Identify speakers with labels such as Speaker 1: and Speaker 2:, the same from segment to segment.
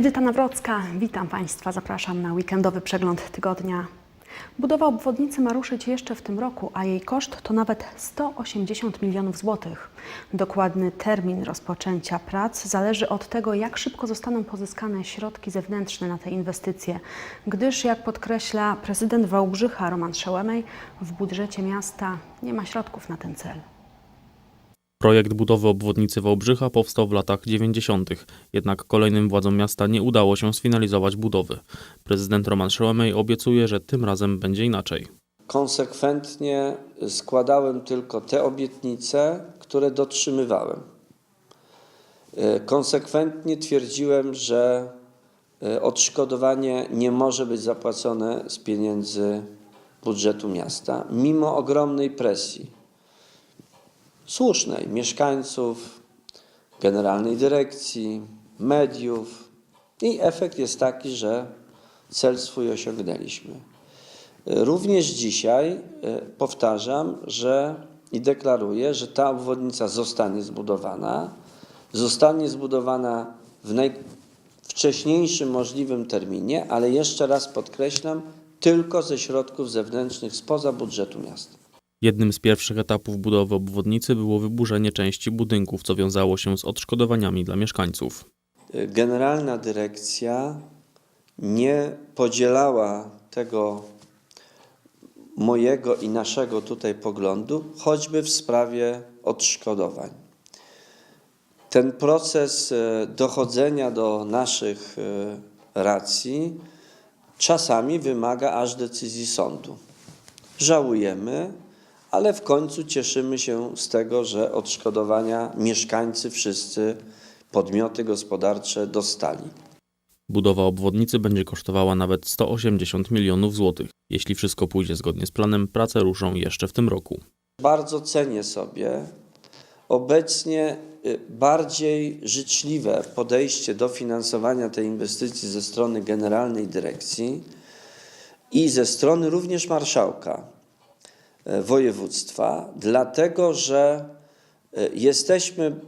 Speaker 1: Edyta Nawrocka, witam Państwa, zapraszam na weekendowy przegląd tygodnia. Budowa obwodnicy ma ruszyć jeszcze w tym roku, a jej koszt to nawet 180 milionów złotych. Dokładny termin rozpoczęcia prac zależy od tego, jak szybko zostaną pozyskane środki zewnętrzne na te inwestycje, gdyż, jak podkreśla prezydent Wałbrzycha Roman Szełemej, w budżecie miasta nie ma środków na ten cel.
Speaker 2: Projekt budowy obwodnicy Wałbrzycha powstał w latach 90., jednak kolejnym władzom miasta nie udało się sfinalizować budowy. Prezydent Roman Szełemej obiecuje, że tym razem będzie inaczej.
Speaker 3: konsekwentnie składałem tylko te obietnice, które dotrzymywałem. E, Konsekwentnie twierdziłem, że e, odszkodowanie nie może być zapłacone z pieniędzy budżetu miasta, mimo ogromnej presji słusznej mieszkańców, generalnej dyrekcji, mediów. I efekt jest taki, że cel swój osiągnęliśmy. Również dzisiaj e, powtarzam, że i deklaruję, że ta obwodnica zostanie zbudowana. Zostanie zbudowana w najwcześniejszym możliwym terminie, ale jeszcze raz podkreślam, tylko ze środków zewnętrznych spoza budżetu miasta.
Speaker 2: Jednym z pierwszych etapów budowy obwodnicy było wyburzenie części budynków, co wiązało się z odszkodowaniami dla mieszkańców.
Speaker 3: Generalna dyrekcja nie podzielała tego mojego i naszego tutaj poglądu, choćby w sprawie odszkodowań. Ten proces e, dochodzenia do naszych e, racji czasami wymaga aż decyzji sądu. Żałujemy, ale w końcu cieszymy się z tego, że odszkodowania mieszkańcy wszyscy, podmioty gospodarcze dostali.
Speaker 2: Budowa obwodnicy będzie kosztowała nawet 180 milionów złotych. Jeśli wszystko pójdzie zgodnie z planem, prace ruszą jeszcze w tym roku.
Speaker 3: Bardzo cenię sobie obecnie y, bardziej życzliwe podejście do finansowania tej inwestycji ze strony Generalnej Dyrekcji i ze strony również marszałka województwa, dlatego że e, jesteśmy,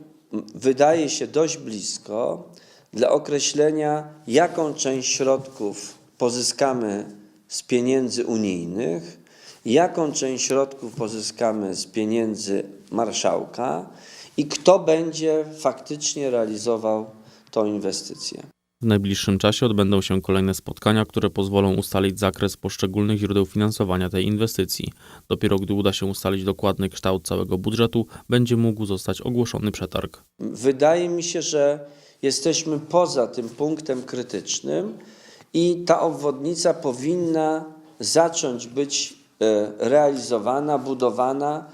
Speaker 3: wydaje się, dość blisko dla określenia, jaką część środków pozyskamy z pieniędzy unijnych, jaką część środków pozyskamy z pieniędzy marszałka i kto będzie faktycznie realizował tą inwestycję.
Speaker 2: W najbliższym czasie odbędą się kolejne spotkania, które pozwolą ustalić zakres poszczególnych źródeł finansowania tej inwestycji. Dopiero gdy uda się ustalić dokładny kształt całego budżetu, będzie mógł zostać ogłoszony przetarg.
Speaker 3: Wydaje mi się, że jesteśmy poza tym punktem krytycznym i ta obwodnica powinna zacząć być e, realizowana, budowana.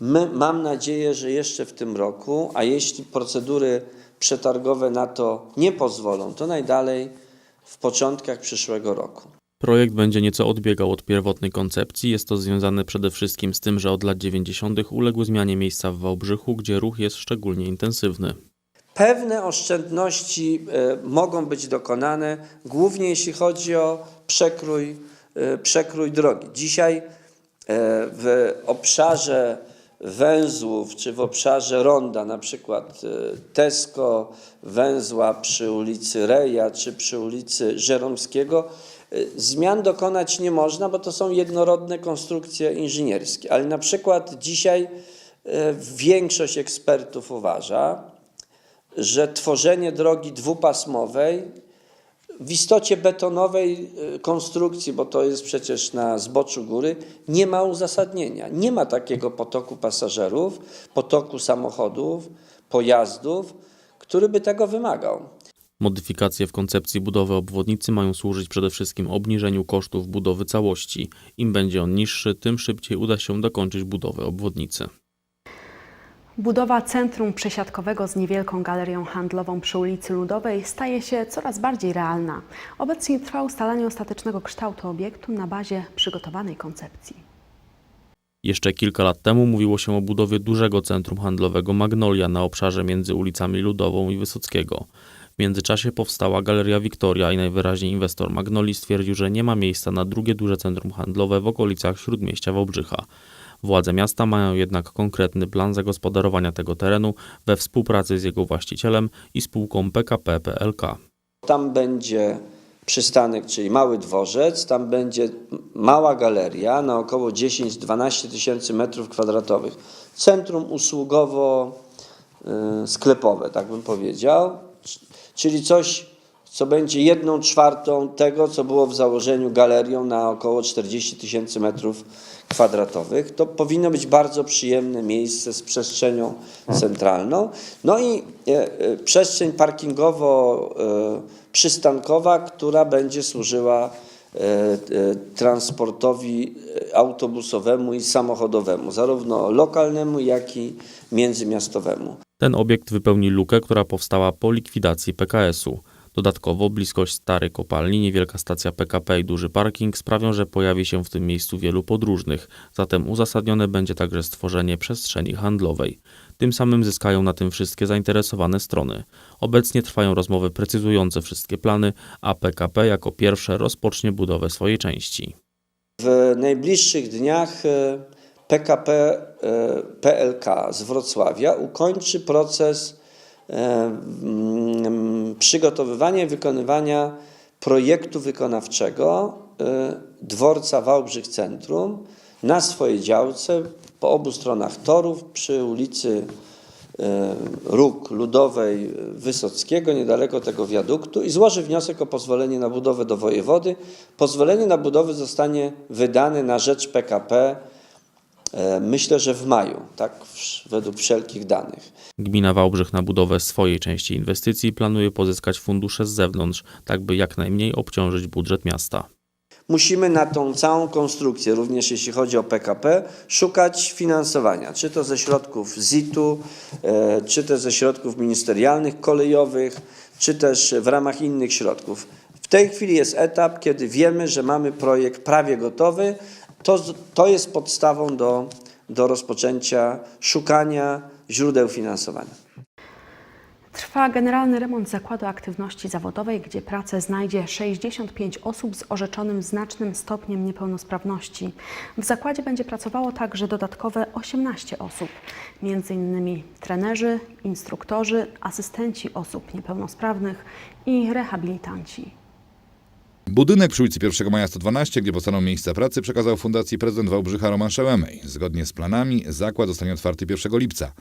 Speaker 3: My, mam nadzieję, że jeszcze w tym roku, a jeśli procedury przetargowe na to nie pozwolą, to najdalej w początkach przyszłego roku.
Speaker 2: Projekt będzie nieco odbiegał od pierwotnej koncepcji. Jest to związane przede wszystkim z tym, że od lat 90. uległy zmianie miejsca w Wałbrzychu, gdzie ruch jest szczególnie intensywny.
Speaker 3: Pewne oszczędności e, mogą być dokonane, głównie jeśli chodzi o przekrój, e, przekrój drogi. Dzisiaj e, w obszarze węzłów czy w obszarze ronda, na przykład e, Tesco, węzła przy ulicy Reja czy przy ulicy Żeromskiego, e, zmian dokonać nie można, bo to są jednorodne konstrukcje inżynierskie. Ale na przykład dzisiaj e, większość ekspertów uważa, że tworzenie drogi dwupasmowej w istocie betonowej y, konstrukcji, bo to jest przecież na zboczu góry, nie ma uzasadnienia. Nie ma takiego potoku pasażerów, potoku samochodów, pojazdów, który by tego wymagał.
Speaker 2: Modyfikacje w koncepcji budowy obwodnicy mają służyć przede wszystkim obniżeniu kosztów budowy całości. Im będzie on niższy, tym szybciej uda się dokończyć budowę obwodnicy.
Speaker 1: Budowa centrum przesiadkowego z niewielką galerią handlową przy ulicy Ludowej staje się coraz bardziej realna. Obecnie trwa ustalanie ostatecznego kształtu obiektu na bazie przygotowanej koncepcji.
Speaker 2: Jeszcze kilka lat temu mówiło się o budowie dużego centrum handlowego Magnolia na obszarze między ulicami Ludową i Wysockiego. W międzyczasie powstała Galeria Victoria i najwyraźniej inwestor Magnolii stwierdził, że nie ma miejsca na drugie duże centrum handlowe w okolicach Śródmieścia Wałbrzycha. Władze miasta mają jednak konkretny plan zagospodarowania tego terenu we współpracy z jego właścicielem i spółką PKP PLK.
Speaker 3: tam będzie przystanek, czyli mały dworzec, tam będzie mała galeria na około 10-12 tysięcy metrów kwadratowych. Centrum usługowo-sklepowe, tak bym powiedział, czyli coś, co będzie jedną czwartą tego, co było w założeniu galerią na około 40 tysięcy metrów kwadratowych. To powinno być bardzo przyjemne miejsce z przestrzenią centralną. No i e, e, przestrzeń parkingowo-przystankowa, która będzie służyła e, transportowi autobusowemu i samochodowemu, zarówno lokalnemu, jak i międzymiastowemu.
Speaker 2: Ten obiekt wypełni lukę, która powstała po likwidacji PKS-u. Dodatkowo bliskość starej kopalni, niewielka stacja PKP i duży parking sprawią, że pojawi się w tym miejscu wielu podróżnych, zatem uzasadnione będzie także stworzenie przestrzeni handlowej. Tym samym zyskają na tym wszystkie zainteresowane strony. Obecnie trwają rozmowy precyzujące wszystkie plany, a PKP jako pierwsze rozpocznie budowę swojej części.
Speaker 3: W najbliższych dniach e, PKP e, PLK z Wrocławia ukończy proces e, mm, przygotowywania i wykonywania projektu wykonawczego e, dworca Wałbrzych Centrum na swojej działce po obu stronach torów przy ulicy e, Róg Ludowej Wysockiego, niedaleko tego wiaduktu i złoży wniosek o pozwolenie na budowę do wojewody. Pozwolenie na budowę zostanie wydane na rzecz PKP myślę, że w maju, tak według wszelkich danych.
Speaker 2: Gmina Wałbrzych na budowę swojej części inwestycji planuje pozyskać fundusze z zewnątrz, tak by jak najmniej obciążyć budżet miasta.
Speaker 3: Musimy na tą całą konstrukcję, również jeśli chodzi o PKP, szukać finansowania, czy to ze środków ZIT-u, e, czy też ze środków ministerialnych, kolejowych, czy też w ramach innych środków. W tej chwili jest etap, kiedy wiemy, że mamy projekt prawie gotowy. To, to jest podstawą do, do rozpoczęcia szukania źródeł finansowania.
Speaker 1: Trwa generalny remont zakładu aktywności zawodowej, gdzie pracę znajdzie 65 osób z orzeczonym znacznym stopniem niepełnosprawności. W zakładzie będzie pracowało także dodatkowe 18 osób, m.in. trenerzy, instruktorzy, asystenci osób niepełnosprawnych i rehabilitanci.
Speaker 4: Budynek przy ulicy 1 Maja 112, gdzie powstaną miejsca pracy, przekazał Fundacji prezydent Wałbrzycha Roman Szełemej. Zgodnie z planami zakład zostanie otwarty 1 lipca.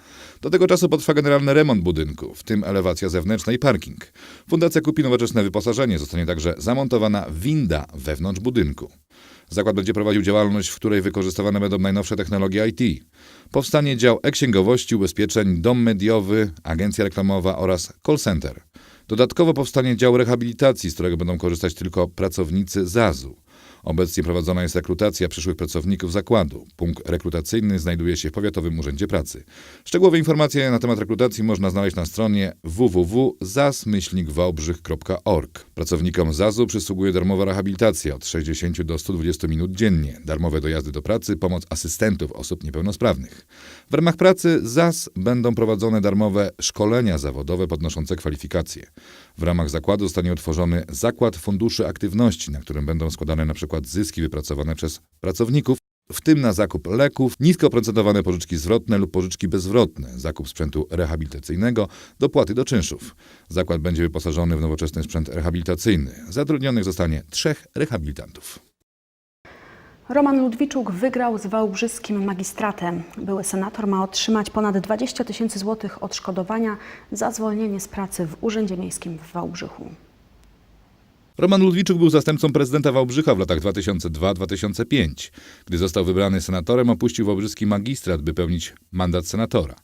Speaker 4: Do tego czasu potrwa generalny remont budynku, w tym elewacja zewnętrzna i parking. Fundacja kupi nowoczesne wyposażenie, zostanie także zamontowana winda wewnątrz budynku. Zakład będzie prowadził działalność, w której wykorzystywane będą najnowsze technologie IT. Powstanie dział e-księgowości, ubezpieczeń, dom mediowy, agencja reklamowa oraz call center. Dodatkowo powstanie dział rehabilitacji, z którego będą korzystać tylko pracownicy ZAZ-u. Obecnie prowadzona jest rekrutacja przyszłych pracowników zakładu. Punkt rekrutacyjny znajduje się w Powiatowym Urzędzie Pracy. Szczegółowe informacje na temat rekrutacji można znaleźć na stronie www.zas-wałbrzych.org. Pracownikom ZAZ-u przysługuje darmowa rehabilitacja od 60 do 120 minut dziennie, darmowe dojazdy do pracy, pomoc asystentów osób niepełnosprawnych. W ramach pracy ZAS będą prowadzone darmowe szkolenia zawodowe podnoszące kwalifikacje. W ramach zakładu zostanie utworzony Zakład Funduszy Aktywności, na którym będą składane na przykład zyski wypracowane przez pracowników, w tym na zakup leków, nisko oprocentowane pożyczki zwrotne lub pożyczki bezzwrotne, zakup sprzętu rehabilitacyjnego, dopłaty do czynszów. Zakład będzie wyposażony w nowoczesny sprzęt rehabilitacyjny. Zatrudnionych zostanie trzech rehabilitantów.
Speaker 1: Roman Ludwiczuk wygrał z wałbrzyskim magistratem. Były senator ma otrzymać ponad 20 tysięcy złotych odszkodowania za zwolnienie z pracy w Urzędzie Miejskim w Wałbrzychu.
Speaker 4: Roman Ludwiczuk był zastępcą prezydenta Wałbrzycha w latach 2002-2005. Gdy został wybrany senatorem, opuścił wałbrzyski magistrat, by pełnić mandat senatora.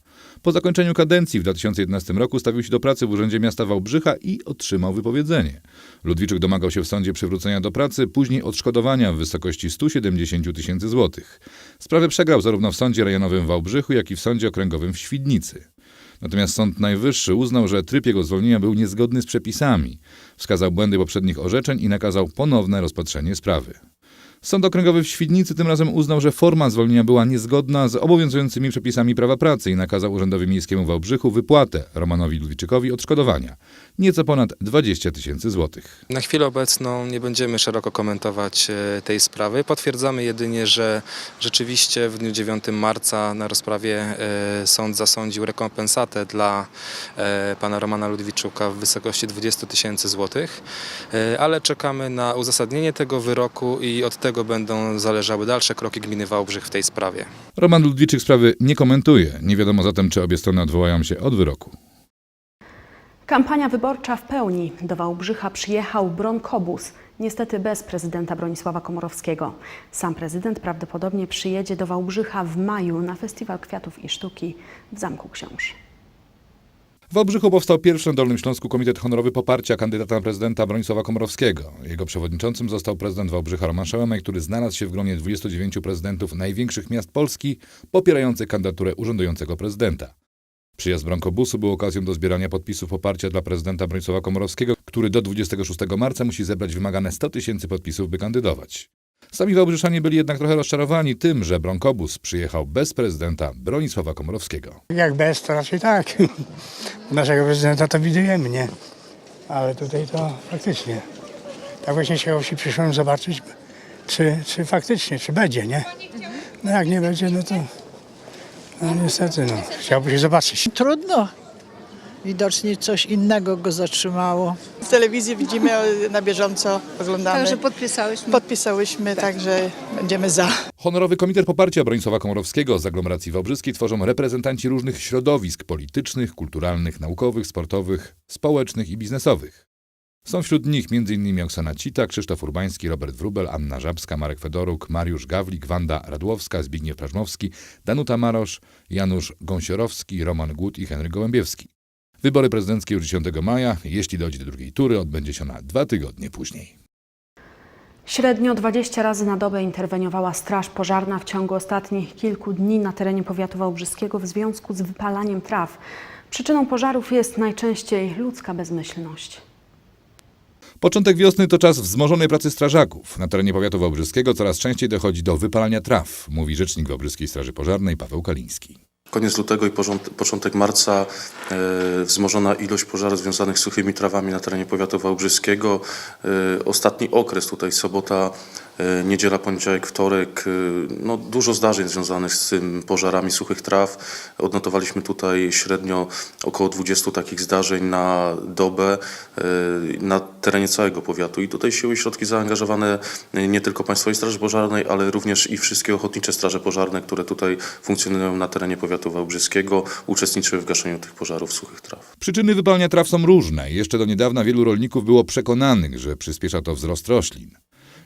Speaker 4: Po zakończeniu kadencji w 2011 roku stawił się do pracy w Urzędzie Miasta Wałbrzycha i otrzymał wypowiedzenie. Ludwiczuk domagał się w sądzie przywrócenia do pracy, później odszkodowania w wysokości 170 tysięcy złotych. Sprawę przegrał zarówno w Sądzie Rejonowym w Wałbrzychu, jak i w Sądzie Okręgowym w Świdnicy. Natomiast Sąd Najwyższy uznał, że tryb jego zwolnienia był niezgodny z przepisami. Wskazał błędy poprzednich orzeczeń i nakazał ponowne rozpatrzenie sprawy. Sąd okręgowy w Świdnicy tym razem uznał, że forma zwolnienia była niezgodna z obowiązującymi przepisami prawa pracy i nakazał Urzędowi Miejskiemu w Wałbrzychu wypłatę Romanowi Ludwiczykowi odszkodowania. Nieco ponad 20 tysięcy złotych.
Speaker 5: Na chwilę obecną nie będziemy szeroko komentować e, tej sprawy. Potwierdzamy jedynie, że rzeczywiście w dniu 9 marca na rozprawie e, sąd zasądził rekompensatę dla e, pana Romana Ludwiczuka w wysokości 20 tysięcy złotych, ale czekamy na uzasadnienie tego wyroku i od tego będą zależały dalsze kroki gminy Wałbrzych w tej sprawie.
Speaker 4: Roman Ludwiczyk sprawy nie komentuje. Nie wiadomo zatem, czy obie strony odwołają się od wyroku.
Speaker 1: Kampania wyborcza w pełni. Do Wałbrzycha przyjechał Bronkobus, niestety bez prezydenta Bronisława Komorowskiego. Sam prezydent prawdopodobnie przyjedzie do Wałbrzycha w maju na Festiwal Kwiatów i Sztuki w Zamku Książ.
Speaker 4: W Wałbrzychu powstał pierwszy na Dolnym Śląsku Komitet Honorowy Poparcia kandydata na prezydenta Bronisława Komorowskiego. Jego przewodniczącym został prezydent Wałbrzycha Roman Szełemej, który znalazł się w gronie 29 prezydentów największych miast Polski popierających kandydaturę urzędującego prezydenta. Przyjazd Bronkobusu był okazją do zbierania podpisów poparcia dla prezydenta Bronisława Komorowskiego, który do 26 marca musi zebrać wymagane 100 tysięcy podpisów, by kandydować. Sami Wałbrzyszanie byli jednak trochę rozczarowani tym, że Bronkobus przyjechał bez prezydenta Bronisława Komorowskiego.
Speaker 6: Jak bez, to raczej tak. Naszego prezydenta to widujemy, nie? Ale tutaj to faktycznie. Tak właśnie się się przyszłem zobaczyć, czy, czy faktycznie, czy będzie, nie? No jak nie będzie, no to no niestety, no. Chciałby się zobaczyć.
Speaker 7: Trudno. Widocznie coś innego go zatrzymało.
Speaker 8: W telewizji widzimy na bieżąco, oglądamy.
Speaker 9: Także podpisałyśmy.
Speaker 8: Podpisałyśmy, także będziemy za.
Speaker 4: Honorowy Komitet Poparcia Bronisława Komorowskiego z aglomeracji wałbrzyskiej tworzą reprezentanci różnych środowisk politycznych, kulturalnych, naukowych, sportowych, społecznych i biznesowych. Są wśród nich m.in. Oksana Cita, Krzysztof Urbański, Robert Wrubel, Anna Żabska, Marek Fedoruk, Mariusz Gawlik, Wanda Radłowska, Zbigniew Prażmowski, Danuta Marosz, Janusz Gąsiorowski, Roman Głód i Henryk Gołębiewski. Wybory prezydenckie już 10 maja, jeśli dojdzie do drugiej tury, odbędzie się na dwa tygodnie później.
Speaker 1: Średnio 20 razy na dobę interweniowała Straż Pożarna w ciągu ostatnich kilku dni na terenie powiatu wałbrzyskiego w związku z wypalaniem traw. Przyczyną pożarów jest najczęściej ludzka bezmyślność.
Speaker 4: Początek wiosny to czas wzmożonej pracy strażaków. Na terenie powiatu wałbrzyskiego coraz częściej dochodzi do wypalania traw, mówi rzecznik Wałbrzyskiej Straży Pożarnej Paweł Kaliński.
Speaker 10: Koniec lutego i początek marca e, wzmożona ilość pożarów związanych z suchymi trawami na terenie powiatu wałbrzyskiego. E, ostatni okres tutaj sobota, e, niedziela, poniedziałek, wtorek. No, dużo zdarzeń związanych z tym pożarami suchych traw. Odnotowaliśmy tutaj średnio około 20 takich zdarzeń na dobę na terenie całego powiatu. I tutaj siły i środki zaangażowane nie tylko Państwowej Straży Pożarnej, ale również i wszystkie ochotnicze straże pożarne, które tutaj funkcjonują na terenie powiatu wałbrzyskiego, uczestniczyły w gaszeniu tych pożarów suchych traw.
Speaker 4: Przyczyny wypalania traw są różne. Jeszcze do niedawna wielu rolników było przekonanych, że przyspiesza to wzrost roślin.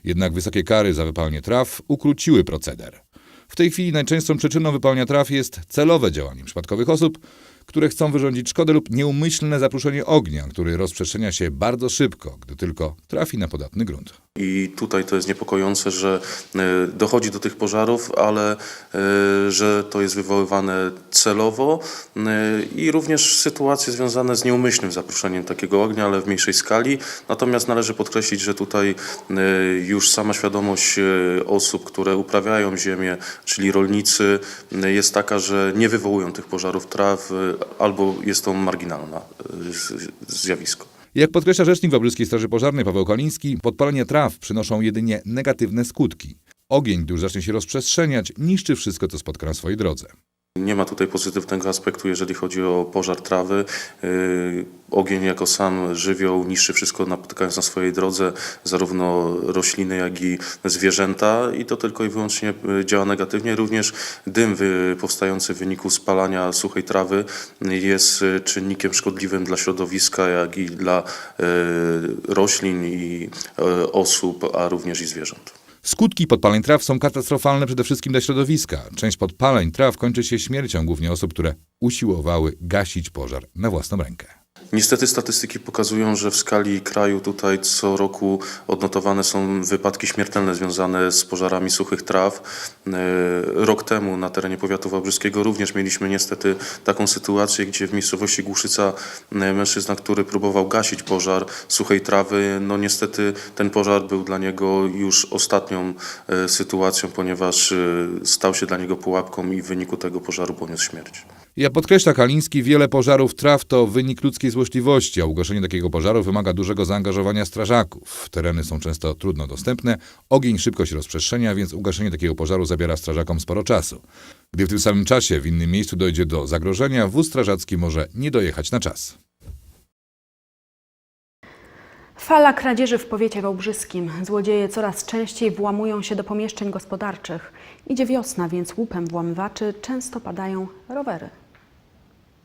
Speaker 4: Jednak wysokie kary za wypalenie traw ukróciły proceder. W tej chwili najczęstszą przyczyną wypalania traw jest celowe działanie przypadkowych osób, które chcą wyrządzić szkodę lub nieumyślne zapruszenie ognia, który rozprzestrzenia się bardzo szybko, gdy tylko trafi na podatny grunt.
Speaker 10: I tutaj to jest niepokojące, że e, dochodzi do tych pożarów, ale e, że to jest wywoływane celowo e, i również sytuacje związane z nieumyślnym zaproszeniem takiego ognia, ale w mniejszej skali. Natomiast należy podkreślić, że tutaj już sama świadomość osób, które uprawiają ziemię, czyli rolnicy, jest taka, że nie wywołują tych pożarów traw albo jest to marginalne z- zjawisko.
Speaker 4: Jak podkreśla rzecznik Wałbrzyskiej Straży Pożarnej Paweł Kaliński, podpalenie traw przynoszą jedynie negatywne skutki. Ogień, gdy już zacznie się rozprzestrzeniać, niszczy wszystko, co spotka na swojej drodze.
Speaker 10: Nie ma tutaj pozytywnego aspektu, jeżeli chodzi o pożar trawy. Yy, Ogień jako sam żywioł niszczy wszystko napotykając na swojej drodze zarówno rośliny, jak i zwierzęta i to tylko i wyłącznie yy, działa negatywnie. Również dym powstający w wyniku spalania suchej trawy jest yy, czynnikiem szkodliwym dla środowiska, jak i dla roślin i osób, a również i zwierząt.
Speaker 4: Skutki podpaleń traw są katastrofalne przede wszystkim dla środowiska. Część podpaleń traw kończy się śmiercią głównie osób, które usiłowały gasić pożar na własną rękę.
Speaker 10: Niestety statystyki pokazują, że w skali kraju tutaj co roku odnotowane są wypadki śmiertelne związane z pożarami suchych traw. E, Rok temu na terenie powiatu wałbrzyskiego również mieliśmy niestety taką sytuację, gdzie w miejscowości Głuszyca e, mężczyzna, który próbował gasić pożar suchej trawy, no niestety ten pożar był dla niego już ostatnią e, sytuacją, ponieważ stał się dla niego pułapką i w wyniku tego pożaru poniósł śmierć.
Speaker 4: Jak podkreśla Kaliński, wiele pożarów traw to wynik ludzkiej złośliwości, a ugaszenie takiego pożaru wymaga dużego zaangażowania strażaków. Tereny są często trudno dostępne, ogień szybko się rozprzestrzenia, więc ugaszenie takiego pożaru zabiera strażakom sporo czasu. Gdy w tym samym czasie w innym miejscu dojdzie do zagrożenia, wóz strażacki może nie dojechać na czas.
Speaker 1: Fala kradzieży w powiecie wałbrzyskim. Złodzieje coraz częściej włamują się do pomieszczeń gospodarczych. Idzie wiosna, więc łupem włamywaczy często padają rowery.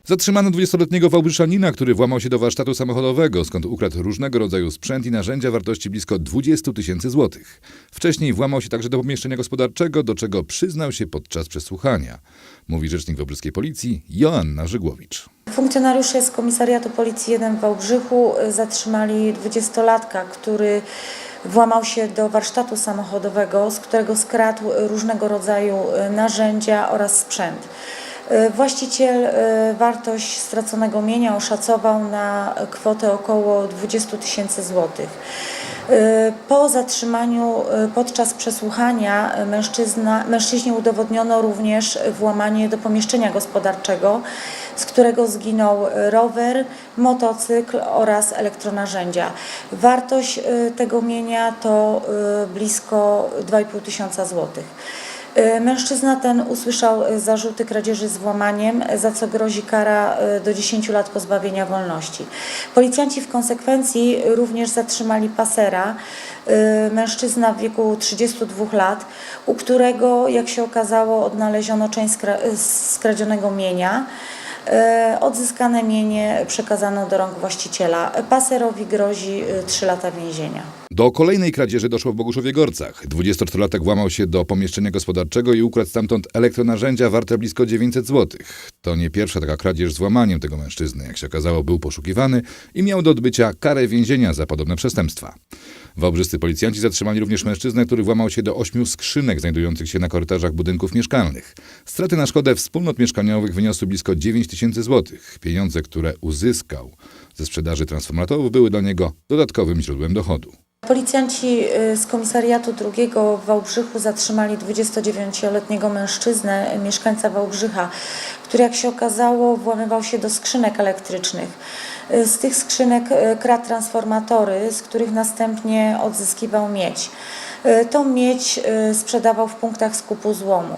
Speaker 4: Zatrzymano 20-letniego Wałbrzyczanina, który włamał się do warsztatu samochodowego, skąd ukradł różnego rodzaju sprzęt i narzędzia wartości blisko 20 tysięcy złotych. Wcześniej włamał się także do pomieszczenia gospodarczego, do czego przyznał się podczas przesłuchania. Mówi rzecznik Wałbrzyskiej Policji Joanna Żygłowicz.
Speaker 9: Funkcjonariusze z Komisariatu Policji 1 w Wałbrzychu y, zatrzymali 20-latka, który włamał się do warsztatu samochodowego, z którego skradł różnego rodzaju y, narzędzia oraz sprzęt. Y, Właściciel y, wartość straconego mienia oszacował na kwotę około 20 tysięcy złotych. Y, Po zatrzymaniu podczas przesłuchania mężczyzna, mężczyźnie udowodniono również włamanie do pomieszczenia gospodarczego, z którego zginął rower, motocykl oraz elektronarzędzia. Wartość tego mienia to blisko 2,5 tysiąca złotych. Y, Mężczyzna ten usłyszał y, zarzuty kradzieży z włamaniem, y, za co grozi kara do 10 lat pozbawienia wolności. Policjanci w konsekwencji również zatrzymali pasera, mężczyzna w wieku 32 lat, u którego, jak się okazało, odnaleziono część skra- skradzionego mienia. Y, Odzyskane mienie przekazano do rąk właściciela. Paserowi grozi 3 lata więzienia.
Speaker 4: Do kolejnej kradzieży doszło w Boguszowie Gorcach. 24-latek włamał się do pomieszczenia gospodarczego i ukradł stamtąd elektronarzędzia warte blisko 900 zł. To nie pierwsza taka kradzież z włamaniem tego mężczyzny. Jak się okazało, był poszukiwany i miał do odbycia karę więzienia za podobne przestępstwa. Wałbrzyscy policjanci zatrzymali również mężczyznę, który włamał się do ośmiu skrzynek znajdujących się na korytarzach budynków mieszkalnych. Straty na szkodę wspólnot mieszkaniowych wyniosły blisko 9 tysięcy złotych. Pieniądze, które uzyskał ze sprzedaży transformatorów, były dla niego dodatkowym źródłem dochodu.
Speaker 9: Policjanci y, z komisariatu drugiego w Wałbrzychu zatrzymali 29-letniego mężczyznę, y, mieszkańca Wałbrzycha, który jak się okazało włamywał się do skrzynek elektrycznych. Y, Z tych skrzynek kradł transformatory, z których następnie odzyskiwał miedź. Tą miedź sprzedawał w punktach skupu złomu.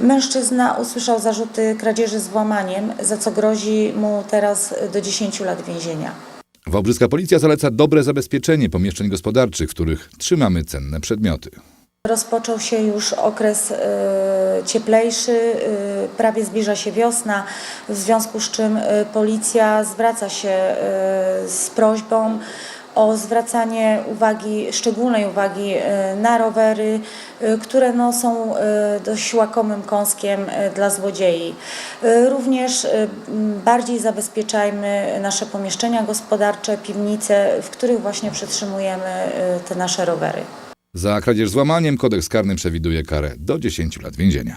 Speaker 9: Mężczyzna usłyszał zarzuty kradzieży z włamaniem, za co grozi mu teraz do 10 lat więzienia.
Speaker 4: Wałbrzyska policja zaleca dobre zabezpieczenie pomieszczeń gospodarczych, w których trzymamy cenne przedmioty.
Speaker 9: Rozpoczął się już okres y, cieplejszy, y, prawie zbliża się wiosna, w związku z czym y, policja zwraca się z prośbą o zwracanie uwagi, szczególnej uwagi y, na rowery, y, które no, są y, dość łakomym kąskiem dla złodziei. Również bardziej zabezpieczajmy nasze pomieszczenia gospodarcze, piwnice, w których właśnie przetrzymujemy te nasze rowery.
Speaker 4: Za kradzież z łamaniem kodeks karny przewiduje karę do 10 lat więzienia.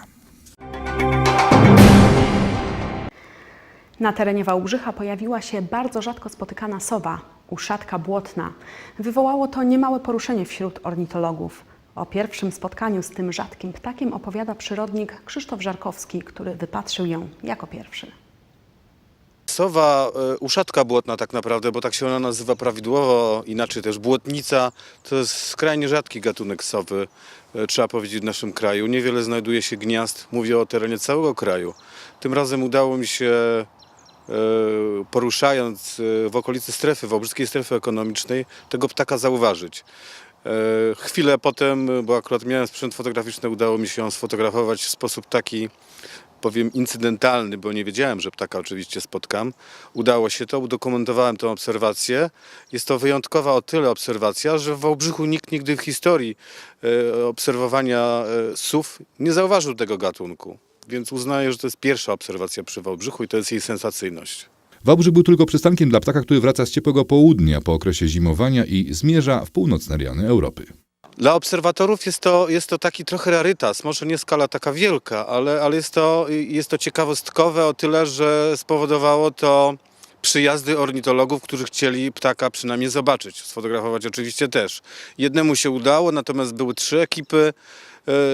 Speaker 1: Na terenie Wałbrzycha pojawiła się bardzo rzadko spotykana sowa, uszatka błotna. Wywołało to niemałe poruszenie wśród ornitologów. O pierwszym spotkaniu z tym rzadkim ptakiem opowiada przyrodnik Krzysztof Żarkowski, który wypatrzył ją jako pierwszy.
Speaker 11: Sowa, e, uszatka błotna tak naprawdę, bo tak się ona nazywa prawidłowo, inaczej też błotnica, to jest skrajnie rzadki gatunek sowy, e, trzeba powiedzieć, w naszym kraju. Niewiele znajduje się gniazd, mówię o terenie całego kraju. Tym razem udało mi się, poruszając e, w okolicy strefy, wałbrzyskiej strefy ekonomicznej, tego ptaka zauważyć. E, Chwilę potem, bo akurat miałem sprzęt fotograficzny, udało mi się ją sfotografować w sposób taki, powiem, incydentalny, bo nie wiedziałem, że ptaka oczywiście spotkam. Udało się to, udokumentowałem tę obserwację. Jest to wyjątkowa o tyle obserwacja, że w Wałbrzychu nikt nigdy w historii e, obserwowania e, sów nie zauważył tego gatunku. Więc uznaję, że to jest pierwsza obserwacja przy Wałbrzychu i to jest jej sensacyjność.
Speaker 4: Wałbrzych był tylko przystankiem dla ptaka, który wraca z ciepłego południa po okresie zimowania i zmierza w północne rejony Europy.
Speaker 11: Dla obserwatorów jest to, jest to taki trochę rarytas, może nie skala taka wielka, ale, ale jest, to, jest to ciekawostkowe o tyle, że spowodowało to przyjazdy ornitologów, którzy chcieli ptaka przynajmniej zobaczyć, sfotografować oczywiście też. Jednemu się udało, natomiast były trzy ekipy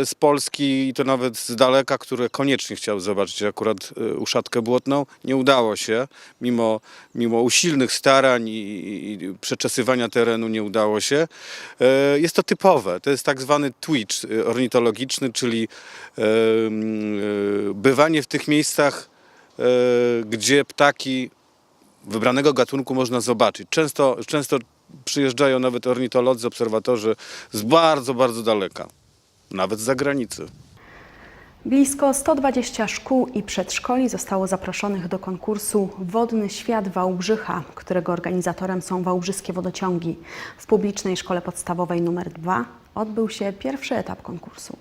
Speaker 11: z Polski i to nawet z daleka, które koniecznie chciały zobaczyć akurat e, uszatkę błotną. Nie udało się, mimo, mimo usilnych starań i, i, przeczesywania terenu nie udało się. E, Jest to typowe, to jest tak zwany twitch e, ornitologiczny, czyli e, e, bywanie w tych miejscach, e, gdzie ptaki wybranego gatunku można zobaczyć. Często, często przyjeżdżają nawet ornitolodzy, obserwatorzy z bardzo, bardzo daleka, nawet z zagranicy.
Speaker 1: Blisko 120 szkół i przedszkoli zostało zaproszonych do konkursu Wodny Świat Wałbrzycha, którego organizatorem są Wałbrzyskie Wodociągi. W publicznej szkole podstawowej nr 2 odbył się pierwszy etap konkursu.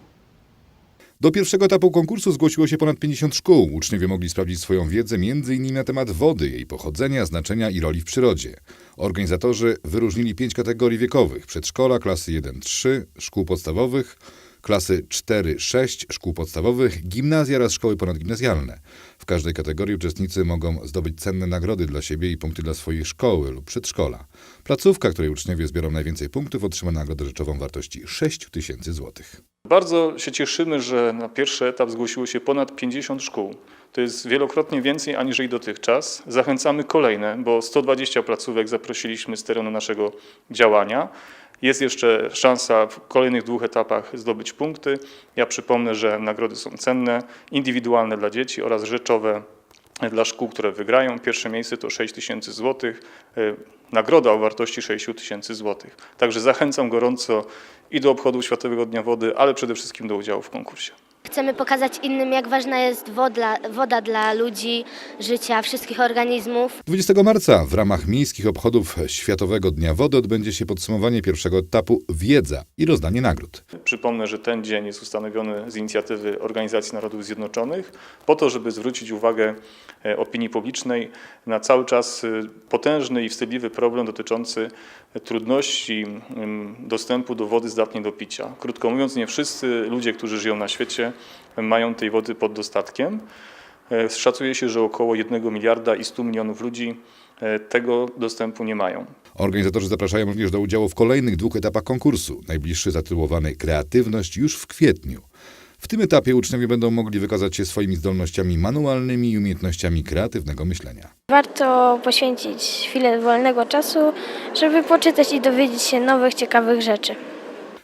Speaker 4: Do pierwszego etapu konkursu zgłosiło się ponad 50 szkół. Uczniowie mogli sprawdzić swoją wiedzę m.in. na temat wody, jej pochodzenia, znaczenia i roli w przyrodzie. Organizatorzy wyróżnili pięć kategorii wiekowych: przedszkola, klasy 1-3, szkół podstawowych, klasy 4-6 szkół podstawowych, gimnazja oraz szkoły ponadgimnazjalne. W każdej kategorii uczestnicy mogą zdobyć cenne nagrody dla siebie i punkty dla swojej szkoły lub przedszkola. Placówka, której uczniowie zbiorą najwięcej punktów, otrzyma nagrodę rzeczową wartości 6 tysięcy złotych.
Speaker 12: Bardzo się cieszymy, że na pierwszy etap zgłosiło się ponad 50 szkół. To jest wielokrotnie więcej aniżeli dotychczas. Zachęcamy kolejne, bo 120 placówek zaprosiliśmy z terenu naszego działania. Jest jeszcze szansa w kolejnych dwóch etapach zdobyć punkty. Ja przypomnę, że nagrody są cenne, indywidualne dla dzieci oraz rzeczowe dla szkół, które wygrają. Pierwsze miejsce to 6 tysięcy złotych, y, nagroda o wartości 6 tysięcy złotych. Także zachęcam gorąco i do obchodu Światowego Dnia Wody, ale przede wszystkim do udziału w konkursie.
Speaker 13: Chcemy pokazać innym, jak ważna jest woda, woda dla ludzi, życia, wszystkich organizmów.
Speaker 4: 20 marca w ramach miejskich obchodów Światowego Dnia Wody odbędzie się podsumowanie pierwszego etapu Wiedza i rozdanie nagród.
Speaker 12: Przypomnę, że ten dzień jest ustanowiony z inicjatywy Organizacji Narodów Zjednoczonych po to, żeby zwrócić uwagę e, opinii publicznej na cały czas e, potężny i wstydliwy problem dotyczący trudności dostępu do wody zdatnej do picia. Krótko mówiąc, nie wszyscy ludzie, którzy żyją na świecie, mają tej wody pod dostatkiem. E, Szacuje się, że około 1 miliarda i 100 milionów ludzi e, tego dostępu nie mają.
Speaker 4: Organizatorzy zapraszają również do udziału w kolejnych dwóch etapach konkursu. Najbliższy zatytułowany Kreatywność już w kwietniu. W tym etapie uczniowie będą mogli wykazać się swoimi zdolnościami manualnymi i umiejętnościami kreatywnego myślenia.
Speaker 13: Warto poświęcić chwilę wolnego czasu, żeby poczytać i dowiedzieć się nowych, ciekawych rzeczy.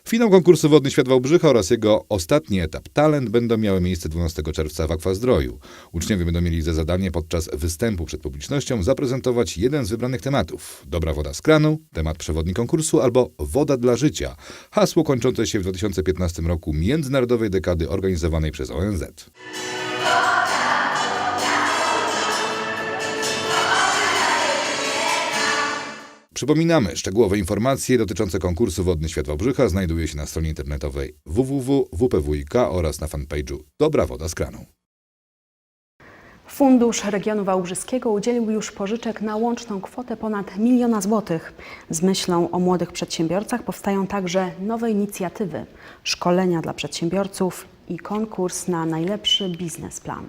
Speaker 4: Finał konkursu Wodny Świat Wałbrzycha oraz jego ostatni etap Talent będą miały miejsce 12 czerwca w Akwazdroju. Uczniowie będą mieli za zadanie podczas występu przed publicznością zaprezentować jeden z wybranych tematów. Dobra woda z kranu, temat przewodni konkursu albo woda dla życia. Hasło kończące się w 2015 roku międzynarodowej dekady organizowanej przez ONZ. Przypominamy, szczegółowe informacje dotyczące konkursu Wodny Świat Wałbrzycha znajduje się na stronie internetowej www.wpwik oraz na fanpage'u Dobra Woda z Kranu.
Speaker 1: Fundusz Regionu Wałbrzyskiego udzielił już pożyczek na łączną kwotę ponad miliona złotych. Z myślą o młodych przedsiębiorcach powstają także nowe inicjatywy, szkolenia dla przedsiębiorców i konkurs na najlepszy biznesplan.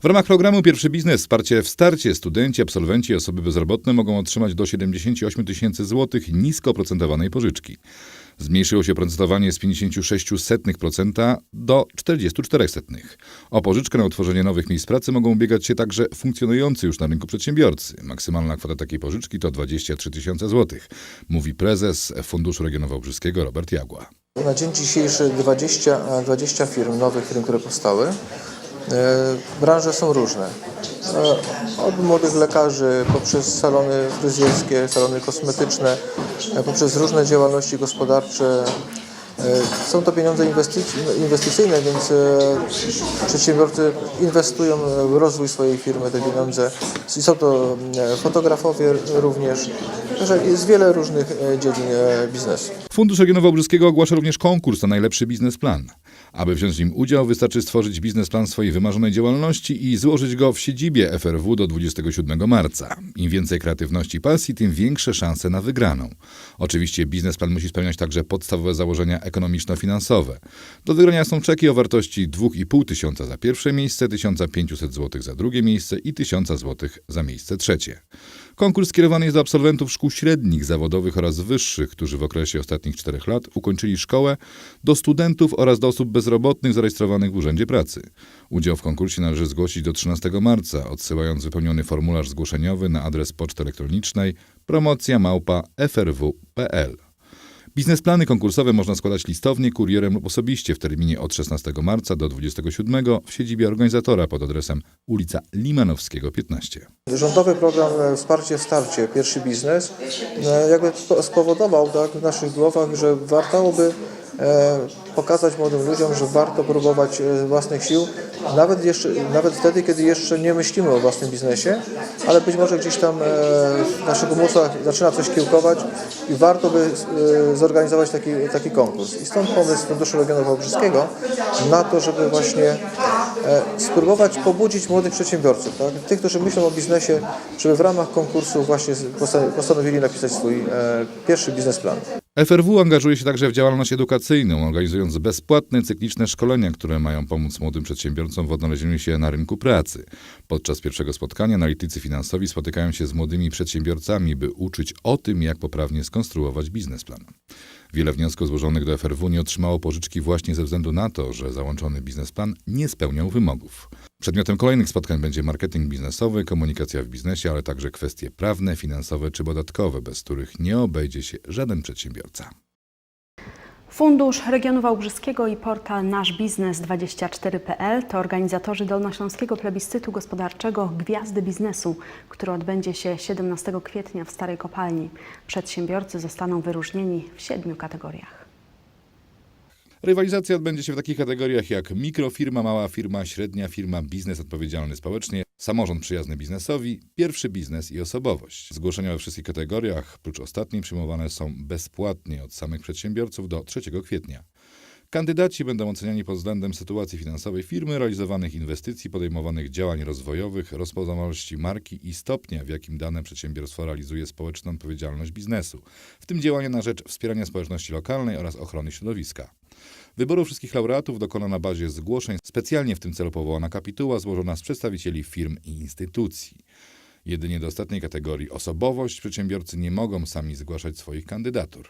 Speaker 4: W ramach programu Pierwszy Biznes Wsparcie w starcie studenci, absolwenci i osoby bezrobotne mogą otrzymać do 78 tysięcy złotych nisko oprocentowanej pożyczki. Zmniejszyło się oprocentowanie z 56% do 44%. O pożyczkę na utworzenie nowych miejsc pracy mogą ubiegać się także funkcjonujący już na rynku przedsiębiorcy. Maksymalna kwota takiej pożyczki to 23 tysiące złotych, mówi prezes Funduszu Regionu Wałbrzyskiego Robert Jagła.
Speaker 14: Na dzień dzisiejszy 20, 20 firm, nowych firm, które powstały. E, Branże są różne. E, Od młodych lekarzy, poprzez salony fryzjerskie, salony kosmetyczne, e, poprzez różne działalności gospodarcze. Są to pieniądze inwestyc- inwestycyjne, więc przedsiębiorcy inwestują w rozwój swojej firmy te pieniądze. I są to fotografowie również. Także jest wiele różnych dziedzin biznesu.
Speaker 4: Fundusz Regionu Wałbrzyskiego ogłasza również konkurs na najlepszy biznesplan. Aby wziąć w nim udział, wystarczy stworzyć biznesplan swojej wymarzonej działalności i złożyć go w siedzibie FRW do 27 marca. Im więcej kreatywności i pasji, tym większe szanse na wygraną. Oczywiście biznesplan musi spełniać także podstawowe założenia ekonomiczno-finansowe. Do wygrania są czeki o wartości 2,5 tysiąca za pierwsze miejsce, 1500 zł za drugie miejsce i 1000 zł za miejsce trzecie. Konkurs skierowany jest do absolwentów szkół średnich, zawodowych oraz wyższych, którzy w okresie ostatnich czterech lat ukończyli szkołę, do studentów oraz do osób bezrobotnych zarejestrowanych w Urzędzie Pracy. Udział w konkursie należy zgłosić do 13 marca, odsyłając wypełniony formularz zgłoszeniowy na adres poczty elektronicznej promocja małpa frw.pl. Biznesplany konkursowe można składać listownie, kurierem lub osobiście w terminie od 16 marca do 27 w siedzibie organizatora pod adresem ulica Limanowskiego 15.
Speaker 14: Rządowy program e, Wsparcie starcie, pierwszy biznes, e, jakby spo- spowodował tak, w naszych głowach, że wartałoby e, pokazać młodym ludziom, że warto próbować e, własnych sił, nawet, jeszcze, nawet wtedy, kiedy jeszcze nie myślimy o własnym biznesie, ale być może gdzieś tam e, w naszych umysłach zaczyna coś kiełkować i warto by e, zorganizować taki, taki konkurs. I stąd pomysł Funduszu Regionu Wałbrzyskiego na to, żeby właśnie spróbować pobudzić młodych przedsiębiorców, tak? tych, którzy myślą o biznesie, żeby w ramach konkursu właśnie posta- postanowili napisać swój pierwszy biznesplan.
Speaker 4: FRW angażuje się także w działalność edukacyjną, organizując bezpłatne cykliczne szkolenia, które mają pomóc młodym przedsiębiorcom w odnalezieniu się na rynku pracy. Podczas pierwszego spotkania analitycy finansowi spotykają się z młodymi przedsiębiorcami, by uczyć o tym, jak poprawnie skonstruować biznesplan. Wiele wniosków złożonych do FRW nie otrzymało pożyczki właśnie ze względu na to, że załączony biznesplan nie spełniał wymogów. Przedmiotem kolejnych spotkań będzie marketing biznesowy, komunikacja w biznesie, ale także kwestie prawne, finansowe czy podatkowe, bez których nie obejdzie się żaden przedsiębiorca.
Speaker 1: Fundusz Regionu Wałbrzyskiego i portal naszbiznes24.pl to organizatorzy dolnośląskiego plebiscytu gospodarczego Gwiazdy Biznesu, który odbędzie się 17 kwietnia w Starej Kopalni. Przedsiębiorcy zostaną wyróżnieni w siedmiu kategoriach.
Speaker 4: Rywalizacja odbędzie się w takich kategoriach jak mikrofirma, mała firma, średnia firma, biznes odpowiedzialny społecznie, samorząd przyjazny biznesowi, pierwszy biznes i osobowość. Zgłoszenia we wszystkich kategoriach, prócz ostatniej, przyjmowane są bezpłatnie od samych przedsiębiorców do 3 kwietnia. Kandydaci będą oceniani pod względem sytuacji finansowej firmy, realizowanych inwestycji, podejmowanych działań rozwojowych, rozpoznawalności marki i stopnia, w jakim dane przedsiębiorstwo realizuje społeczną odpowiedzialność biznesu, w tym działania na rzecz wspierania społeczności lokalnej oraz ochrony środowiska. Wyboru wszystkich laureatów dokona na bazie zgłoszeń specjalnie w tym celu powołana kapituła złożona z przedstawicieli firm i instytucji. Jedynie do ostatniej kategorii osobowość przedsiębiorcy nie mogą sami zgłaszać swoich kandydatur.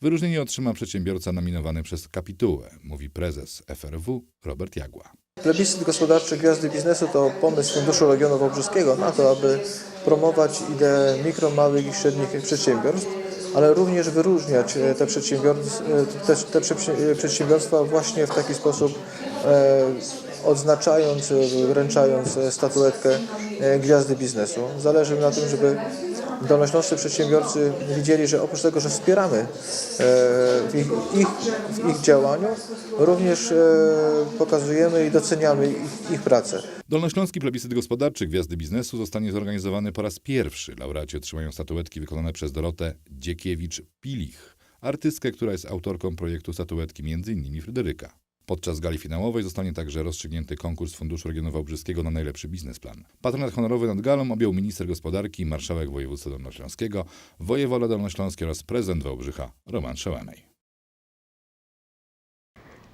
Speaker 4: Wyróżnienie otrzyma przedsiębiorca nominowany przez kapitułę, mówi prezes FRW Robert Jagła.
Speaker 14: Plebiscyt gospodarczy Gwiazdy Biznesu to pomysł Funduszu Regionu Wałbrzyskiego na to, aby promować ideę mikro, małych i średnich przedsiębiorstw, ale również wyróżniać e, te, e, te, te przedsi- przedsiębiorstwa właśnie w taki sposób e, odznaczając, e, wręczając e, statuetkę e, Gwiazdy Biznesu. Zależy na tym, żeby dolnośląscy przedsiębiorcy widzieli, że oprócz tego, że wspieramy w ich, ich, w ich działaniu, również pokazujemy i doceniamy ich, ich pracę.
Speaker 4: Dolnośląski plebiscyt gospodarczy Gwiazdy Biznesu zostanie zorganizowany po raz pierwszy. Laureaci otrzymają statuetki wykonane przez Dorotę Dziekiewicz-Pilich, artystkę, która jest autorką projektu statuetki m.in. Fryderyka. Podczas gali finałowej zostanie także rozstrzygnięty konkurs Funduszu Regionu Wałbrzyskiego na najlepszy biznesplan. Patronat honorowy nad galą objął minister gospodarki, marszałek województwa dolnośląskiego, wojewoda dolnośląski oraz prezydent Wałbrzycha Roman Szełemej.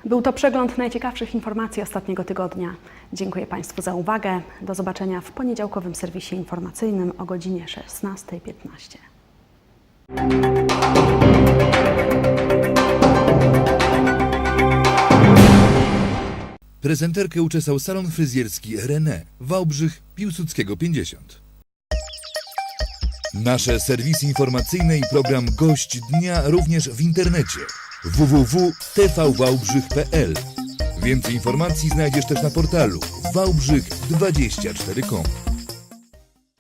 Speaker 1: Był to przegląd najciekawszych informacji ostatniego tygodnia. Dziękuję Państwu za uwagę. Do zobaczenia w poniedziałkowym serwisie informacyjnym o godzinie 16.15.
Speaker 15: Prezenterkę uczesał salon fryzjerski René, Wałbrzych, Piłsudskiego 50. Nasze serwisy informacyjne i program Gość Dnia również w internecie. www.tvwałbrzych.pl Więcej informacji znajdziesz też na portalu wałbrzych24.com